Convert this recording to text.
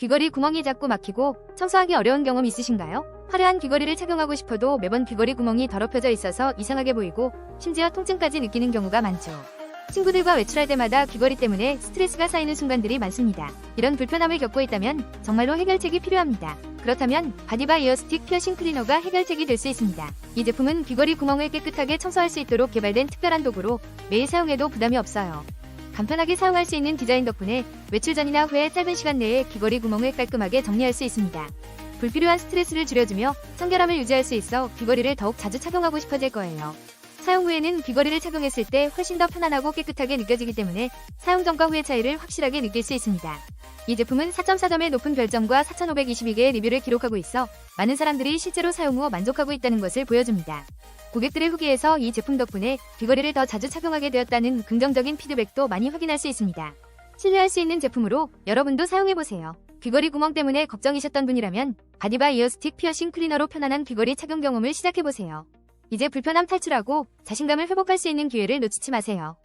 귀걸이 구멍이 작고 막히고 청소하기 어려운 경험 있으신가요? 화려한 귀걸이를 착용하고 싶어도 매번 귀걸이 구멍이 더럽혀져 있어서 이상하게 보이고 심지어 통증까지 느끼는 경우가 많죠. 친구들과 외출할 때마다 귀걸이 때문에 스트레스가 쌓이는 순간들이 많습니다. 이런 불편함을 겪고 있다면 정말로 해결책이 필요합니다. 그렇다면 바디바 이어스틱 피어싱 클리너가 해결책이 될 수 있습니다. 이 제품은 귀걸이 구멍을 깨끗하게 청소할 수 있도록 개발된 특별한 도구로 매일 사용해도 부담이 없어요. 간편하게 사용할 수 있는 디자인 덕분에 외출 전이나 후에 짧은 시간 내에 귀걸이 구멍을 깔끔하게 정리할 수 있습니다. 불필요한 스트레스를 줄여주며 청결함을 유지할 수 있어 귀걸이를 더욱 자주 착용하고 싶어질 거예요. 사용 후에는 귀걸이를 착용했을 때 훨씬 더 편안하고 깨끗하게 느껴지기 때문에 사용 전과 후의 차이를 확실하게 느낄 수 있습니다. 이 제품은 4.4점의 높은 별점과 4,522개의 리뷰를 기록하고 있어 많은 사람들이 실제로 사용 후 만족하고 있다는 것을 보여줍니다. 고객들의 후기에서 이 제품 덕분에 귀걸이를 더 자주 착용하게 되었다는 긍정적인 피드백도 많이 확인할 수 있습니다. 신뢰할 수 있는 제품으로 여러분도 사용해보세요. 귀걸이 구멍 때문에 걱정이셨던 분이라면 바디바 이어스틱 피어싱 클리너로 편안한 귀걸이 착용 경험을 시작해보세요. 이제 불편함 탈출하고 자신감을 회복할 수 있는 기회를 놓치지 마세요.